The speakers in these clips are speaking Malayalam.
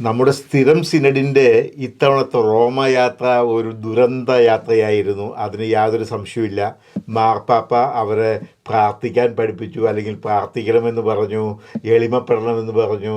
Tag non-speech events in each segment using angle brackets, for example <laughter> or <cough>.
നമ്മുടെ സ്ഥിരം സിനഡിന്റെ ഇത്തവണത്തെ റോമയാത്ര ഒരു ദുരന്ത യാത്രയായിരുന്നു. അതിന് യാതൊരു സംശയമില്ല മാർപ്പാപ്പ അവരെ പ്രാർത്ഥിക്കാൻ പഠിപ്പിച്ചു അല്ലെങ്കിൽ പ്രാർത്ഥിക്കണമെന്ന് പറഞ്ഞു എളിമപ്പെടണമെന്ന് പറഞ്ഞു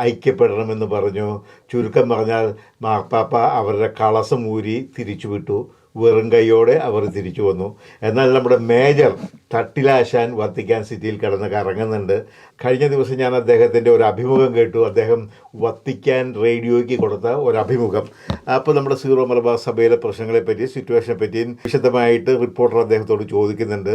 ഐക്യപ്പെടണമെന്ന് പറഞ്ഞു. ചുരുക്കം പറഞ്ഞാൽ മാർപ്പാപ്പ അവരുടെ കളസം ഊരി തിരിച്ചു വിട്ടു വെറും കൈയോടെ അവർ തിരിച്ചു വന്നു. എന്നാൽ നമ്മുടെ മേജർ തട്ടിലാശാൻ വത്തിക്കാൻ സിറ്റിയിൽ കിടന്ന് കറങ്ങുന്നുണ്ട്. കഴിഞ്ഞ ദിവസം ഞാൻ അദ്ദേഹത്തിന്റെ ഒരു അഭിമുഖം കേട്ടു. അദ്ദേഹം വത്തിക്കാൻ റേഡിയോയ്ക്ക് കൊടുത്ത ഒരു അഭിമുഖം അപ്പോൾ നമ്മുടെ സീറോ മലബാർ സഭയിലെ പ്രശ്നങ്ങളെപ്പറ്റി സിറ്റുവേഷനെ പറ്റിയും വിശദമായിട്ട് റിപ്പോർട്ടർ അദ്ദേഹത്തോട് ചോദിക്കുന്നുണ്ട്.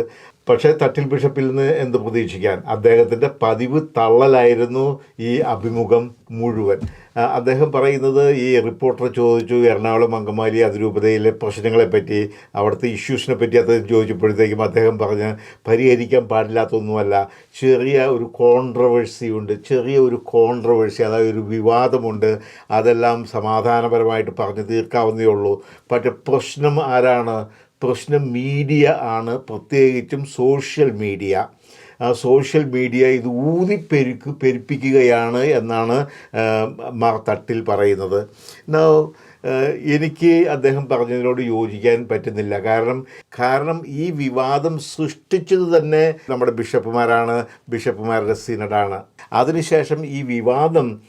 പക്ഷേ തട്ടിൽ ബിഷപ്പിൽ നിന്ന് എന്ത് പ്രതീക്ഷിക്കാൻ? അദ്ദേഹത്തിന്റെ പതിവ് തള്ളലായിരുന്നു ഈ അഭിമുഖം മുഴുവൻ. അദ്ദേഹം പറയുന്നത് ഈ റിപ്പോർട്ടർ ചോദിച്ചു എറണാകുളം അങ്കമാലി അതിരൂപതയിലെ പ്രശ്നങ്ങളെപ്പറ്റി അവിടുത്തെ ഇഷ്യൂസിനെ പറ്റി അദ്ദേഹം ചോദിച്ചപ്പോഴത്തേക്കും അദ്ദേഹം പറഞ്ഞ് പരിഹരിക്കാൻ പാടില്ലാത്തൊന്നുമല്ല. ചെറിയ ഒരു കോൺട്രവേഴ്സി ഉണ്ട് ചെറിയ ഒരു കോൺട്രവേഴ്സി അതായത് ഒരു വിവാദമുണ്ട് അതെല്ലാം സമാധാനപരമായിട്ട് പറഞ്ഞ് തീർക്കാവുന്നേ ഉള്ളൂ. പക്ഷേ പ്രശ്നം ആരാണ്? പ്രശ്നം മീഡിയ ആണ്. പ്രത്യേകിച്ചും സോഷ്യൽ മീഡിയ. സോഷ്യൽ മീഡിയ ഇത് ഊതിപ്പെരുക്ക് പെരുപ്പിക്കുകയാണ് എന്നാണ് മാർ തട്ടിൽ പറയുന്നത്. എനിക്ക് അദ്ദേഹം പറഞ്ഞതിനോട് യോജിക്കാൻ പറ്റുന്നില്ല. കാരണം കാരണം ഈ വിവാദം സൃഷ്ടിച്ചത് തന്നെ നമ്മുടെ ബിഷപ്പുമാരാണ് ബിഷപ്പുമാരുടെ സിനഡാണ്. അതിനുശേഷം ഈ വിവാദം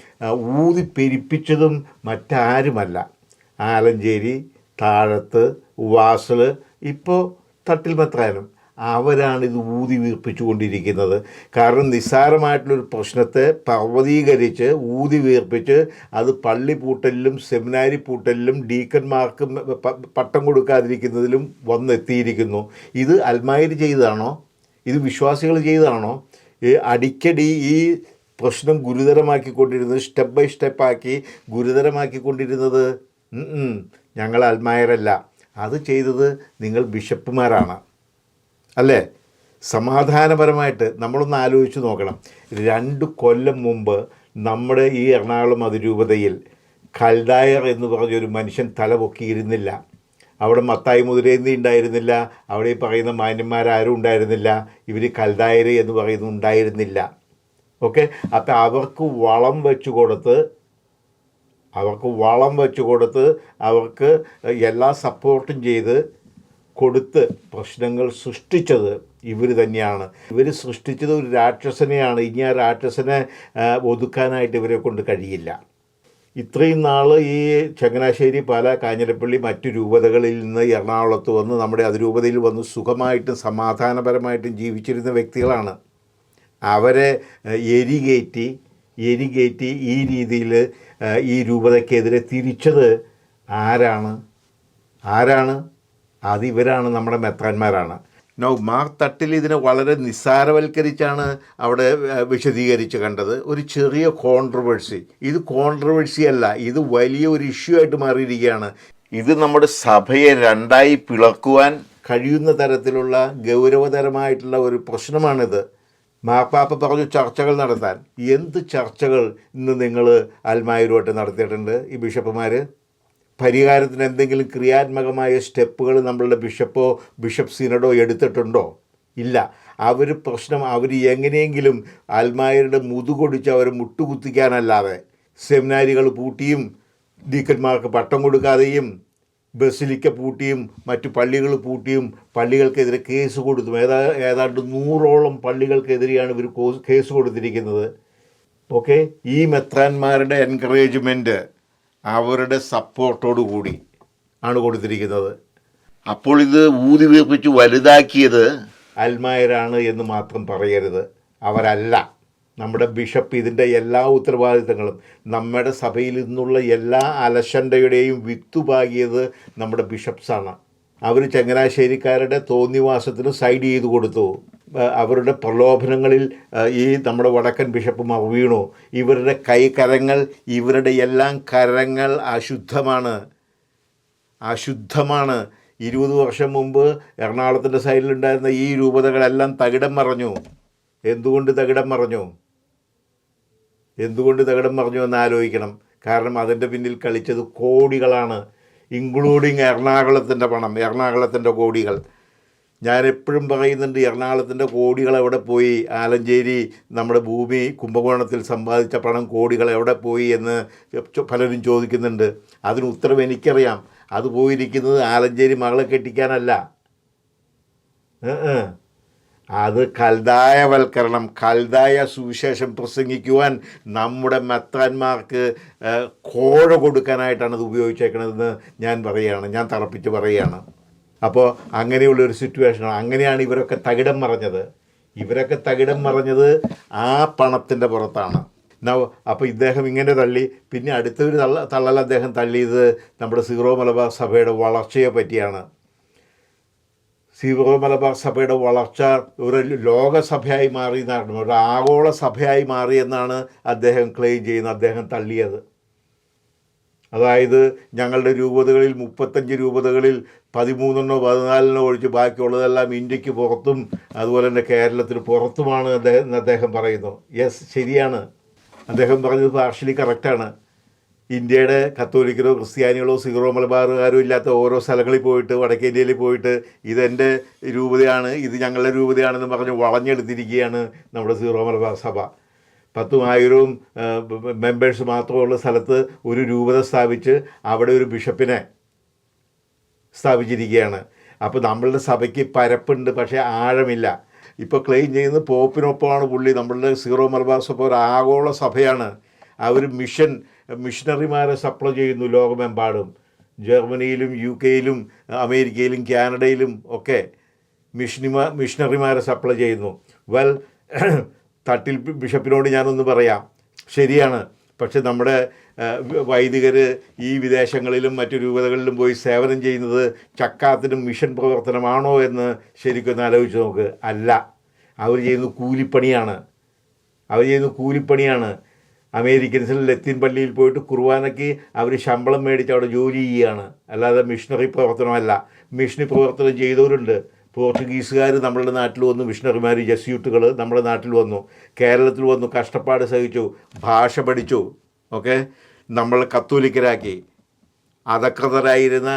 ഊതിപ്പെരിപ്പിച്ചതും മറ്റാരുമല്ല. ആലഞ്ചേരി താഴത്ത് വാസൽ ഇപ്പോൾ തട്ടിൽ പത്രാനും. അവരാണ് ഇത് ഊതി വീർപ്പിച്ചു കൊണ്ടിരിക്കുന്നത് കാരണം നിസ്സാരമായിട്ടുള്ളൊരു പ്രശ്നത്തെ പർവതീകരിച്ച് ഊതി വീർപ്പിച്ച് അത് പള്ളി പൂട്ടലിലും സെമിനാരി പൂട്ടലിലും ഡീക്കന്മാർക്ക് പട്ടം കൊടുക്കാതിരിക്കുന്നതിലും വന്നെത്തിയിരിക്കുന്നു. ഇത് അൽമാരി ചെയ്തതാണോ? ഇത് വിശ്വാസികൾ ചെയ്തതാണോ? ഈ അടിക്കടി ഈ പ്രശ്നം ഗുരുതരമാക്കിക്കൊണ്ടിരുന്നത് സ്റ്റെപ്പ് ബൈ സ്റ്റെപ്പാക്കി ഗുരുതരമാക്കിക്കൊണ്ടിരുന്നത്. ഞങ്ങൾ അൽമായരല്ല. അത് ചെയ്തത് നിങ്ങൾ ബിഷപ്പുമാരാണ്. അല്ലേ? സമാധാനപരമായിട്ട് നമ്മളൊന്ന് ആലോചിച്ച് നോക്കണം. രണ്ട് കൊല്ലം മുമ്പ് നമ്മുടെ ഈ എറണാകുളം അതിരൂപതയിൽ കൽഡായർ എന്ന് പറഞ്ഞൊരു മനുഷ്യൻ തല പൊക്കിയിരുന്നില്ല അവിടെ മത്തായി മുതിരേന്തി ഉണ്ടായിരുന്നില്ല. അവിടെ ഈ പറയുന്ന മാന്യന്മാരാരും ഉണ്ടായിരുന്നില്ല. ഇവർ കൽദായര് എന്ന് പറയുന്നത് ഉണ്ടായിരുന്നില്ല. ഓക്കെ? അപ്പം അവർക്ക് വളം വെച്ച് കൊടുത്ത് അവർക്ക് വളം വെച്ച് കൊടുത്ത് അവർക്ക് എല്ലാ സപ്പോർട്ടും ചെയ്ത് കൊടുത്ത് പ്രശ്നങ്ങൾ സൃഷ്ടിച്ചത് ഇവർ തന്നെയാണ്. ഇവർ സൃഷ്ടിച്ചത് ഒരു രാക്ഷസനെയാണ്. ഇനി ആ രാക്ഷസനെ ഒതുക്കാനായിട്ട് ഇവരെ കൊണ്ട് കഴിയില്ല. ഇത്രയും നാൾ ഈ ചങ്ങനാശ്ശേരി പാല കാഞ്ഞിരപ്പള്ളി മറ്റു രൂപതകളിൽ നിന്ന് എറണാകുളത്ത് വന്ന് നമ്മുടെ അതിരൂപതയിൽ വന്ന് സുഖമായിട്ടും സമാധാനപരമായിട്ടും ജീവിച്ചിരുന്ന വ്യക്തികളാണ്. അവരെ എരികേറ്റി എരികേറ്റി ഈ രീതിയിൽ ഈ രൂപതയ്ക്കെതിരെ തിരിച്ചത് ആരാണ്? ആരാണ്? അതിവരാണ് നമ്മുടെ മെത്രാന്മാരാണ്. നോ മാർ തട്ടിൽ ഇതിനെ വളരെ നിസ്സാരവൽക്കരിച്ചാണ് അവിടെ വിശദീകരിച്ച് കണ്ടത്. ഒരു ചെറിയ കോൺട്രവേഴ്സി ഇത് കോൺട്രവേഴ്സി അല്ല ഇത് വലിയ ഒരു ഇഷ്യൂ ആയിട്ട് മാറിയിരിക്കുകയാണ്. ഇത് നമ്മുടെ സഭയെ രണ്ടായി പിളക്കുവാൻ കഴിയുന്ന തരത്തിലുള്ള ഗൗരവതരമായിട്ടുള്ള ഒരു പ്രശ്നമാണിത്. മാപ്പാപ്പ പറഞ്ഞു ചർച്ചകൾ നടത്താൻ. എന്ത് ചർച്ചകൾ ഇന്ന് നിങ്ങൾ അൽമായൂരുമായിട്ട് നടത്തിയിട്ടുണ്ട്? ഈ ബിഷപ്പുമാർ പരിഹാരത്തിന് എന്തെങ്കിലും ക്രിയാത്മകമായ സ്റ്റെപ്പുകൾ നമ്മളുടെ ബിഷപ്പോ ബിഷപ്പ് സിനഡോ എടുത്തിട്ടുണ്ടോ? ഇല്ല. അവർ പ്രശ്നം അവർ എങ്ങനെയെങ്കിലും അൽമായരുടെ മുതുകൊടിച്ച് അവർ മുട്ടുകുത്തിക്കാനല്ലാതെ സെമിനാരികൾ പൂട്ടിയും ഡീക്കന്മാർക്ക് പട്ടം കൊടുക്കാതെയും ബസിലിക്ക പൂട്ടിയും മറ്റു പള്ളികൾ പൂട്ടിയും പള്ളികൾക്കെതിരെ കേസ് കൊടുത്തു. ഏതാ ഏതാണ്ട് നൂറോളം പള്ളികൾക്കെതിരെയാണ് ഇവർ കേസ് കൊടുത്തിരിക്കുന്നത്. ഓക്കെ? ഈ മെത്രാന്മാരുടെ എൻകറേജ്മെന്റ് അവരുടെ സപ്പോർട്ടോടു കൂടി ആണ് കൊടുത്തിരിക്കുന്നത്. അപ്പോൾ ഇത് ഊതി വീർപ്പിച്ച് വലുതാക്കിയത് അൽമായരാണ് എന്ന് മാത്രം പറയരുത്. അവരല്ല. നമ്മുടെ ബിഷപ്പ് ഇതിന്റെ എല്ലാ ഉത്തരവാദിത്തങ്ങളും നമ്മുടെ സഭയിൽ നിന്നുള്ള എല്ലാ അലശണ്ടയുടെയും വിത്തുപാകിയത് നമ്മുടെ ബിഷപ്സാണ്. അവർ ചങ്ങനാശ്ശേരിക്കാരുടെ തോന്നിവാസത്തിന് സൈഡ് ചെയ്തു കൊടുത്തു. അവരുടെ പ്രലോഭനങ്ങളിൽ ഈ നമ്മുടെ വടക്കൻ ബിഷപ്പ് വീണു ഇവരുടെ കൈകരങ്ങൾ ഇവരുടെ എല്ലാം കരങ്ങൾ അശുദ്ധമാണ്. അശുദ്ധമാണ്. ഇരുപത് വർഷം മുമ്പ് എറണാകുളത്തിന്റെ സൈഡിലുണ്ടായിരുന്ന ഈ രൂപതകളെല്ലാം തകിടം മറഞ്ഞു. എന്തുകൊണ്ട് തകിടം മറഞ്ഞു? എന്തുകൊണ്ട് തകിടം പറഞ്ഞു എന്ന് ആലോചിക്കണം. കാരണം അതിന്റെ പിന്നിൽ കളിച്ചത് കോടികളാണ് ഇൻക്ലൂഡിങ് എറണാകുളത്തിന്റെ പണം എറണാകുളത്തിന്റെ കോടികൾ. ഞാൻ എപ്പോഴും പറയുന്നുണ്ട് എറണാകുളത്തിന്റെ കോടികൾ എവിടെ പോയി? ആലഞ്ചേരി നമ്മുടെ ഭൂമി കുംഭകോണത്തിൽ സമ്പാദിച്ച പണം കോടികൾ എവിടെ പോയി എന്ന് പലരും ചോദിക്കുന്നുണ്ട്. അതിന് ഉത്തരം എനിക്കറിയാം. അത് പോയിരിക്കുന്നത് ആലഞ്ചേരി മകളെ കെട്ടിക്കാനല്ല. അത് കൽതായവൽക്കരണം കൽതായ സുവിശേഷം പ്രസംഗിക്കുവാൻ നമ്മുടെ മെത്താന്മാർക്ക് കോഴ കൊടുക്കാനായിട്ടാണ് ഇത് ഉപയോഗിച്ചേക്കണതെന്ന് ഞാൻ പറയുകയാണ് ഞാൻ തറപ്പിച്ച് പറയുകയാണ്. അപ്പോൾ അങ്ങനെയുള്ളൊരു സിറ്റുവേഷനാണ് അങ്ങനെയാണ് ഇവരൊക്കെ തകിടം മറഞ്ഞത്. ഇവരൊക്കെ തകിടം മറഞ്ഞത് ആ പണത്തിന്റെ പുറത്താണ്. അപ്പോൾ ഇദ്ദേഹം ഇങ്ങനെ തള്ളി പിന്നെ അടുത്തൊരു തള്ള തള്ളൽ അദ്ദേഹം തള്ളിയത് നമ്മുടെ സീറോ മലബാർ സഭയുടെ വളർച്ചയെ പറ്റിയാണ്. സീറോ മലബാർ സഭയുടെ വളർച്ച ഒരു ലോകസഭയായി മാറി എന്നാണ് ഒരു ആഗോള സഭയായി മാറി എന്നാണ് അദ്ദേഹം ക്ലെയിം ചെയ്യുന്നത് അദ്ദേഹം തള്ളിയത്. അതായത് ഞങ്ങളുടെ രൂപതകളിൽ മുപ്പത്തഞ്ച് രൂപതകളിൽ പതിമൂന്നെണ്ണോ പതിനാലിനോ ഒഴിച്ച് ബാക്കിയുള്ളതെല്ലാം ഇന്ത്യയ്ക്ക് പുറത്തും അതുപോലെ തന്നെ കേരളത്തിന് പുറത്തുമാണ് അദ്ദേഹം അദ്ദേഹം പറയുന്നു. യെസ് ശരിയാണ്. അദ്ദേഹം പറഞ്ഞത് പാർഷ്യലി കറക്റ്റാണ് ഇന്ത്യയുടെ കത്തോലിക്കലോ ക്രിസ്ത്യാനികളോ സിഗറോ മലബാറുകാരോ ഇല്ലാത്ത ഓരോ സ്ഥലങ്ങളിൽ പോയിട്ട് വടക്കേ ഇന്ത്യയിൽ പോയിട്ട് ഇതെന്റെ രൂപതയാണ് ഇത് ഞങ്ങളുടെ രൂപതയാണെന്ന് പറഞ്ഞ് വളഞ്ഞെടുത്തിരിക്കുകയാണ് നമ്മുടെ സിഗറോ മലബാർ സഭ. പത്തുമായിരവും മെമ്പേഴ്സ് മാത്രമുള്ള സ്ഥലത്ത് ഒരു രൂപത സ്ഥാപിച്ച് അവിടെ ഒരു ബിഷപ്പിനെ സ്ഥാപിച്ചിരിക്കുകയാണ്. അപ്പോൾ നമ്മളുടെ സഭയ്ക്ക് പരപ്പുണ്ട് പക്ഷേ ആഴമില്ല. ഇപ്പോൾ ക്ലെയിം ചെയ്യുന്നത് പോപ്പിനൊപ്പമാണ് പുള്ളി. നമ്മളുടെ സീറോ മലബാർ സഭ ഒരു ആഗോള സഭയാണ്. അവർ മിഷൻ മിഷണറിമാരെ സപ്ലൈ ചെയ്യുന്നു ലോകമെമ്പാടും. ജർമ്മനിയിലും യു കെയിലും അമേരിക്കയിലും കാനഡയിലും ഒക്കെ മിഷനിമാ മിഷണറിമാരെ സപ്ലൈ ചെയ്യുന്നു. വെൽ <clears throat> തട്ടിൽ ബിഷപ്പിനോട് ഞാനൊന്ന് പറയാം. ശരിയാണ്. പക്ഷെ നമ്മുടെ വൈദികർ ഈ വിദേശങ്ങളിലും മറ്റു രൂപതകളിലും പോയി സേവനം ചെയ്യുന്നത് ചക്കാത്തിനും മിഷൻ പ്രവർത്തനമാണോ എന്ന് ശരിക്കും ഒന്ന് ആലോചിച്ച് നോക്ക്. അല്ല. അവർ ചെയ്യുന്നത് കൂലിപ്പണിയാണ്. അവർ ചെയ്യുന്നത് കൂലിപ്പണിയാണ്. അമേരിക്കൻസിൽ ലത്തീൻ പള്ളിയിൽ പോയിട്ട് കുർബാനയ്ക്ക് അവർ ശമ്പളം മേടിച്ച് അവിടെ ജോലി ചെയ്യുകയാണ്. അല്ലാതെ മിഷണറി പ്രവർത്തനമല്ല. മിഷണറി പ്രവർത്തനം ചെയ്തവരുണ്ട്. പോർച്ചുഗീസുകാർ നമ്മളുടെ നാട്ടിൽ വന്നു മിഷണറിമാർ ജസ്യൂട്ടുകൾ നമ്മുടെ നാട്ടിൽ വന്നു കേരളത്തിൽ വന്നു കഷ്ടപ്പാട് സഹിച്ചു ഭാഷ പഠിച്ചു ഓക്കെ നമ്മൾ കത്തോലിക്കരാക്കി. അധകൃതരായിരുന്ന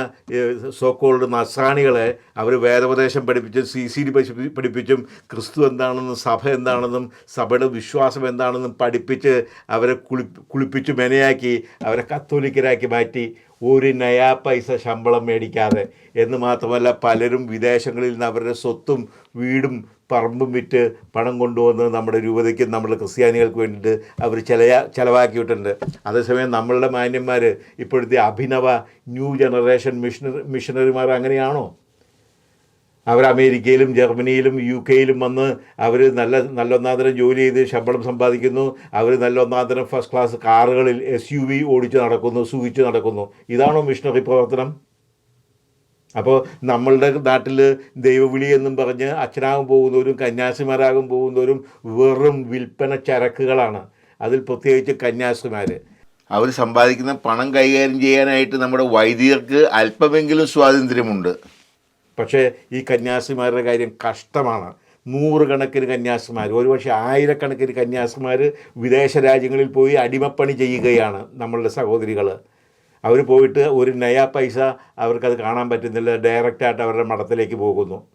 സോക്കോൾഡ് നസ്രാണികളെ അവർ വേദോപദേശം പഠിപ്പിച്ചും സി സി ഡി പഠിപ്പിച്ചും ക്രിസ്തു എന്താണെന്നും സഭ എന്താണെന്നും സഭയുടെ വിശ്വാസം എന്താണെന്നും പഠിപ്പിച്ച് അവരെ കുളി കുളിപ്പിച്ച് മെനയാക്കി അവരെ കത്തോലിക്കരാക്കി മാറ്റി. ഒരു നയാ പൈസ ശമ്പളം മേടിക്കാതെ. എന്ന് മാത്രമല്ല പലരും വിദേശങ്ങളിൽ നിന്ന് അവരുടെ സ്വത്തും വീടും പറമ്പും വിറ്റ് പണം കൊണ്ടുവന്ന് നമ്മുടെ രൂപതയ്ക്കും നമ്മുടെ ക്രിസ്ത്യാനികൾക്ക് വേണ്ടിയിട്ട് അവർ ചില ചിലവാക്കിയിട്ടുണ്ട്. അതേസമയം നമ്മളുടെ മാന്യന്മാർ ഇപ്പോഴത്തെ അഭിനവ ന്യൂ ജനറേഷൻ മിഷണറി മിഷണറിമാർ അങ്ങനെയാണോ? അവർ അമേരിക്കയിലും ജർമ്മനിയിലും യു കെയിലും വന്ന് അവർ നല്ല നല്ല ഒന്നാന്തരം ജോലി ചെയ്ത് ശമ്പളം സമ്പാദിക്കുന്നു. അവർ നല്ല ഒന്നാന്തരം ഫസ്റ്റ് ക്ലാസ് കാറുകളിൽ എസ് യു വി ഓടിച്ച് നടക്കുന്നു സൂഹിച്ച് നടക്കുന്നു. ഇതാണോ മിഷണറി പ്രവർത്തനം? അപ്പോൾ നമ്മളുടെ നാട്ടിൽ ദൈവവിളി എന്നും പറഞ്ഞ് അച്ഛനാകും പോകുന്നവരും കന്യാസിമാരാകും പോകുന്നവരും വെറും വിൽപ്പന ചരക്കുകളാണ്. അതിൽ പ്രത്യേകിച്ച് കന്യാസിമാർ അവർ സമ്പാദിക്കുന്ന പണം കൈകാര്യം ചെയ്യാനായിട്ട് നമ്മുടെ വൈദികർക്ക് അല്പമെങ്കിലും സ്വാതന്ത്ര്യമുണ്ട്. പക്ഷേ ഈ കന്യാസിമാരുടെ കാര്യം കഷ്ടമാണ്. നൂറുകണക്കിന് കന്യാസിമാർ ഒരുപക്ഷെ ആയിരക്കണക്കിന് കന്യാസിമാർ വിദേശ രാജ്യങ്ങളിൽ പോയി അടിമപ്പണി ചെയ്യുകയാണ് നമ്മളുടെ സഹോദരികൾ അവർ പോയിട്ട് ഒരു നയ പൈസ അവർക്കത് കാണാൻ പറ്റുന്നില്ല. ഡയറക്റ്റായിട്ട് അവരുടെ മഠത്തിലേക്ക് പോകുന്നു.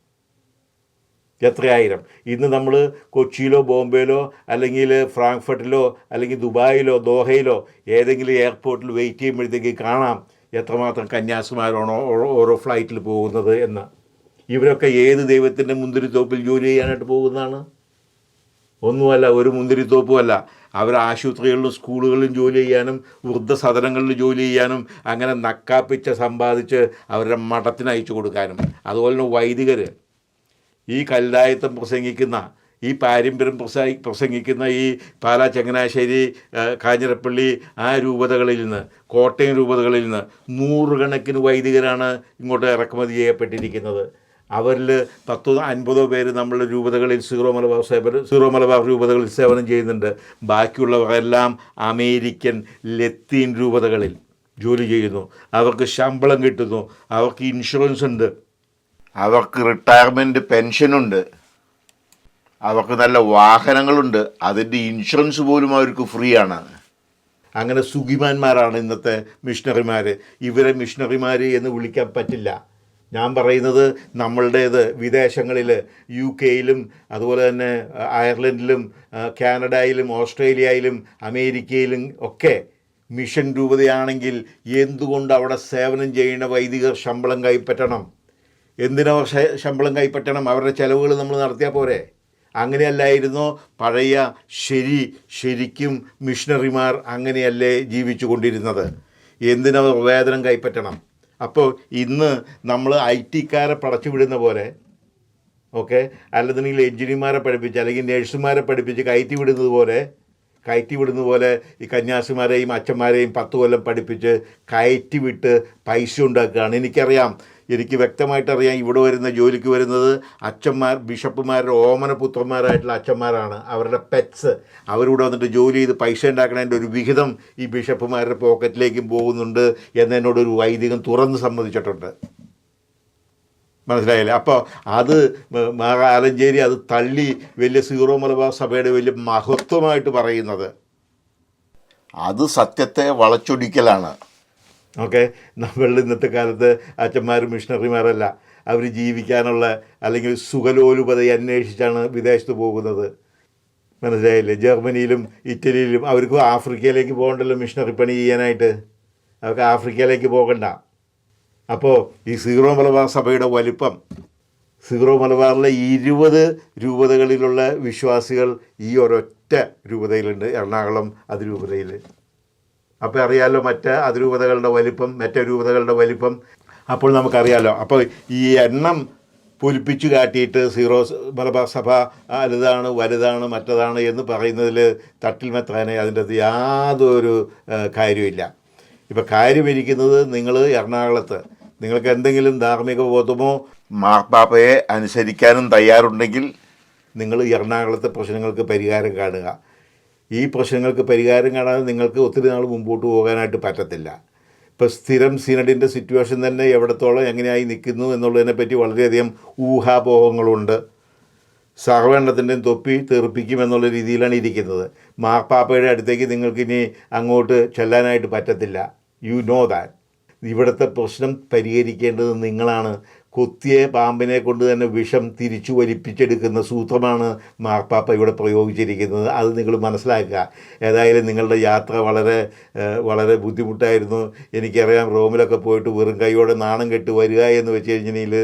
എത്രയായിരം? ഇന്ന് നമ്മൾ കൊച്ചിയിലോ ബോംബെയിലോ അല്ലെങ്കിൽ ഫ്രാങ്ക്ഫർട്ടിലോ അല്ലെങ്കിൽ ദുബായിലോ ദോഹയിലോ ഏതെങ്കിലും എയർപോർട്ടിൽ വെയിറ്റ് ചെയ്യുമ്പോഴത്തേക്ക് കാണാം എത്രമാത്രം കന്യാസിമാരാണോ ഓരോ ഫ്ലൈറ്റിൽ പോകുന്നത് എന്ന്. ഇവരൊക്കെ ഏത് ദൈവത്തിന്റെ മുന്തിരിത്തോപ്പിൽ ജോലി ചെയ്യാനായിട്ട് പോകുന്നതാണ്? ഒന്നുമല്ല ഒരു മുന്തിരിത്തോപ്പുമല്ല. അവർ ആശുപത്രികളിലും സ്കൂളുകളിലും ജോലി ചെയ്യാനും വൃദ്ധസദനങ്ങളിൽ ജോലി ചെയ്യാനും അങ്ങനെ നക്കാപ്പിച്ച സമ്പാദിച്ച് അവരുടെ മഠത്തിന് അയച്ചു കൊടുക്കാനും. അതുപോലെ തന്നെ വൈദികർ ഈ കല്ലായത്തം പ്രസംഗിക്കുന്ന ഈ പാരമ്പര്യം പ്രസ പ്രസംഗിക്കുന്ന ഈ പാലാ ചങ്ങനാശ്ശേരി കാഞ്ഞിരപ്പള്ളി ആ രൂപതകളിൽ നിന്ന് കോട്ടയം രൂപതകളിൽ നിന്ന് നൂറുകണക്കിന് വൈദികരാണ് ഇങ്ങോട്ട് ഇറക്കുമതി ചെയ്യപ്പെട്ടിരിക്കുന്നത്. അവരിൽ പത്തോ അൻപതോ പേര് നമ്മളുടെ രൂപതകളിൽ സീറോ മലബാർ സേവനം സീറോ മലബാർ രൂപതകളിൽ സേവനം ചെയ്യുന്നുണ്ട്. ബാക്കിയുള്ളവരെല്ലാം അമേരിക്കൻ ലത്തീൻ രൂപതകളിൽ ജോലി ചെയ്യുന്നു. അവർക്ക് ശമ്പളം കിട്ടുന്നു. അവർക്ക് ഇൻഷുറൻസ് ഉണ്ട്. അവർക്ക് റിട്ടയർമെന്റ് പെൻഷനുണ്ട് അവർക്ക് നല്ല വാഹനങ്ങളുണ്ട്. അതിന്റെ ഇൻഷുറൻസ് പോലും അവർക്ക് ഫ്രീ ആണ് അങ്ങനെ സുഖിമാന്മാരാണ് ഇന്നത്തെ മിഷണറിമാർ ഇവരെ മിഷണറിമാർ എന്ന് വിളിക്കാൻ പറ്റില്ല. ഞാൻ പറയുന്നത് നമ്മളുടേത് വിദേശങ്ങളിൽ യു കെയിലും അതുപോലെ തന്നെ അയർലൻഡിലും കാനഡയിലും ഓസ്ട്രേലിയയിലും അമേരിക്കയിലും ഒക്കെ മിഷൻ രൂപതയാണെങ്കിൽ എന്തുകൊണ്ട് അവിടെ സേവനം ചെയ്യുന്ന വൈദികർ ശമ്പളം കൈപ്പറ്റണം? എന്തിനോ ശ- ശമ്പളം കൈപ്പറ്റണം? അവരുടെ ചിലവുകൾ നമ്മൾ നടത്തിയാൽ പോരെ. അങ്ങനെയല്ലായിരുന്നോ? പഴയ ശരി ശരിക്കും മിഷണറിമാർ അങ്ങനെയല്ലേ ജീവിച്ചു കൊണ്ടിരുന്നത് എന്തിനോ വേതനം കൈപ്പറ്റണം? അപ്പോൾ ഇന്ന് നമ്മൾ ഐ ടിക്കാരെ പടച്ചു വിടുന്ന പോലെ ഓക്കെ? അല്ലെന്നുണ്ടെങ്കിൽ എഞ്ചിനീയർമാരെ പഠിപ്പിച്ച് അല്ലെങ്കിൽ നേഴ്സുമാരെ പഠിപ്പിച്ച് കയറ്റി വിടുന്നത് പോലെ കയറ്റി വിടുന്ന പോലെ ഈ കന്യാസിമാരെയും അച്ഛന്മാരെയും പത്ത് കൊല്ലം പഠിപ്പിച്ച് കയറ്റി വിട്ട് പൈസ ഉണ്ടാക്കുകയാണ്. എനിക്കറിയാം എനിക്ക് വ്യക്തമായിട്ട് അറിയാം ഇവിടെ വരുന്ന ജോലിക്ക് വരുന്നത് അച്ഛന്മാർ ബിഷപ്പുമാരുടെ ഓമന പുത്രന്മാരായിട്ടുള്ള അച്ഛന്മാരാണ്. അവരുടെ പെറ്റ്സ് അവരിവിടെ വന്നിട്ട് ജോലി ചെയ്ത് പൈസ ഉണ്ടാക്കണതിന്റെ ഒരു വിഹിതം ഈ ബിഷപ്പുമാരുടെ പോക്കറ്റിലേക്കും പോകുന്നുണ്ട് എന്നതിനോടൊരു വൈദികം തുറന്ന് സമ്മതിച്ചിട്ടുണ്ട്. മനസ്സിലായില്ലേ? അപ്പോൾ അത് ആലഞ്ചേരി അത് തള്ളി വലിയ സീറോ മലബാർ സഭയുടെ വലിയ മഹത്വമായിട്ട് പറയുന്നത്. അത് സത്യത്തെ വളച്ചൊടിക്കലാണ്. ഓക്കെ? നമ്മൾ ഇന്നത്തെ കാലത്ത് അച്ഛന്മാരും മിഷണറിമാരല്ല. അവർ ജീവിക്കാനുള്ള അല്ലെങ്കിൽ സുഖലോലുപതയെ അന്വേഷിച്ചാണ് വിദേശത്ത് പോകുന്നത്. മനസ്സിലായില്ലേ? ജർമ്മനിയിലും ഇറ്റലിയിലും അവർക്ക് ആഫ്രിക്കയിലേക്ക് പോകണ്ടല്ലോ മിഷണറി പണി ചെയ്യാനായിട്ട്. അവർക്ക് ആഫ്രിക്കയിലേക്ക് പോകണ്ട. അപ്പോൾ ഈ സീറോ മലബാർ സഭയുടെ വലിപ്പം സീറോ മലബാറിലെ ഇരുപത് രൂപതകളിലുള്ള വിശ്വാസികൾ ഈ ഒരൊറ്റ രൂപതയിലുണ്ട് എറണാകുളം അതിരൂപതയിൽ അപ്പോൾ അറിയാലോ മറ്റ് അതിരൂപതകളുടെ വലിപ്പം മറ്റ് രൂപതകളുടെ വലിപ്പം. അപ്പോൾ നമുക്കറിയാലോ അപ്പോൾ ഈ എണ്ണം പൊലിപ്പിച്ചു കാട്ടിയിട്ട് സീറോ മലബാർ സഭ വലുതാണ് വലുതാണ് മറ്റതാണ് എന്ന് പറയുന്നതിൽ തട്ടിൽ മെത്താനെ അതിന്റെ അത് യാതൊരു കാര്യമില്ല ഇപ്പോൾ കാര്യമിരിക്കുന്നത് നിങ്ങൾ എറണാകുളത്ത്. നിങ്ങൾക്ക് എന്തെങ്കിലും ധാർമ്മിക ബോധമോ മാർപ്പാപ്പയെ അനുസരിക്കാനും തയ്യാറുണ്ടെങ്കിൽ നിങ്ങൾ എറണാകുളത്തെ പ്രശ്നങ്ങൾക്ക് പരിഹാരം കാണുക. ഈ പ്രശ്നങ്ങൾക്ക് പരിഹാരം കാണാതെ നിങ്ങൾക്ക് ഒത്തിരി നാൾ മുമ്പോട്ട് പോകാനായിട്ട് പറ്റത്തില്ല. ഇപ്പോൾ സ്ഥിരം സീനഡിന്റെ സിറ്റുവേഷൻ തന്നെ എവിടത്തോളം എങ്ങനെയായി നിൽക്കുന്നു എന്നുള്ളതിനെ പറ്റി വളരെയധികം ഊഹാപോഹങ്ങളുണ്ട്. സർവെണ്ണത്തിന്റെയും തൊപ്പി തെറിപ്പിക്കും എന്നുള്ള രീതിയിലാണ് ഇരിക്കുന്നത്. മാർപ്പാപ്പയുടെ അടുത്തേക്ക് നിങ്ങൾക്കിനി അങ്ങോട്ട് ചെല്ലാനായിട്ട് പറ്റത്തില്ല. യു നോ ദാറ്റ് ഇവിടുത്തെ പ്രശ്നം പരിഹരിക്കേണ്ടത് നിങ്ങളാണ്. കൊത്തിയ പാമ്പിനെ കൊണ്ട് തന്നെ വിഷം തിരിച്ചു വലിപ്പിച്ചെടുക്കുന്ന സൂത്രമാണ് മാർപ്പാപ്പ ഇവിടെ പ്രയോഗിച്ചിരിക്കുന്നത്. അത് നിങ്ങൾ മനസ്സിലാക്കുക. ഏതായാലും നിങ്ങളുടെ യാത്ര വളരെ വളരെ ബുദ്ധിമുട്ടായിരുന്നു. എനിക്കറിയാം റോമിലൊക്കെ പോയിട്ട് വെറും കൈയോടെ നാണം കെട്ട് വരിക എന്ന് വെച്ച് കഴിഞ്ഞാൽ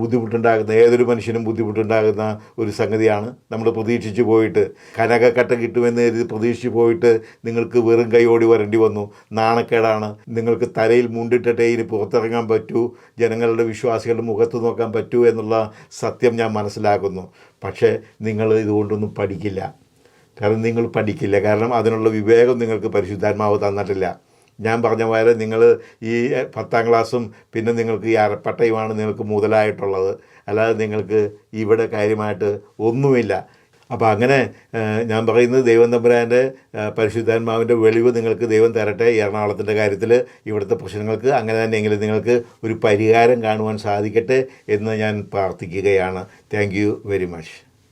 ബുദ്ധിമുട്ടുണ്ടാകുന്ന ഏതൊരു മനുഷ്യനും ബുദ്ധിമുട്ടുണ്ടാകുന്ന ഒരു സംഗതിയാണ്. നമ്മൾ പ്രതീക്ഷിച്ചു പോയിട്ട് കനകക്കട്ട കിട്ടുമെന്ന് കരുതി പ്രതീക്ഷിച്ച് പോയിട്ട് നിങ്ങൾക്ക് വെറും കൈയോടി വരേണ്ടി വന്നു. നാണക്കേടാണ്. നിങ്ങൾക്ക് തലയിൽ മുണ്ടിട്ടിട്ടേ ഇനി പുറത്തിറങ്ങാൻ പറ്റൂ. ജനങ്ങളുടെ വിശ്വാസികളുടെ മുഖത്ത് നോക്കാൻ പറ്റൂ എന്നുള്ള സത്യം ഞാൻ മനസ്സിലാക്കുന്നു. പക്ഷേ നിങ്ങൾ ഇതുകൊണ്ടൊന്നും പഠിക്കില്ല. കാരണം നിങ്ങൾ പഠിക്കില്ല. കാരണം അതിനുള്ള വിവേകം നിങ്ങൾക്ക് പരിശുദ്ധാത്മാവ് തന്നിട്ടില്ല. ഞാൻ പറഞ്ഞ പോലെ നിങ്ങൾ ഈ പത്താം ക്ലാസ്സും പിന്നെ നിങ്ങൾക്ക് ഈ അരപ്പട്ടയുമാണ് നിങ്ങൾക്ക് മുതലായിട്ടുള്ളത്. അല്ലാതെ നിങ്ങൾക്ക് ഇവിടെ കാര്യമായിട്ട് ഒന്നുമില്ല. അപ്പോൾ അങ്ങനെ ഞാൻ പറയുന്നത് ദൈവം തമ്പുരാന്റെ പരിശുദ്ധാത്മാവിന്റെ വെളിവ് നിങ്ങൾക്ക് ദൈവം തരട്ടെ ഈ എറണാകുളത്തിന്റെ കാര്യത്തിൽ ഇവിടുത്തെ പ്രശ്നങ്ങൾക്ക്. അങ്ങനെ തന്നെയെങ്കിലും നിങ്ങൾക്ക് ഒരു പരിഹാരം കാണുവാൻ സാധിക്കട്ടെ എന്ന് ഞാൻ പ്രാർത്ഥിക്കുകയാണ്. Thank very much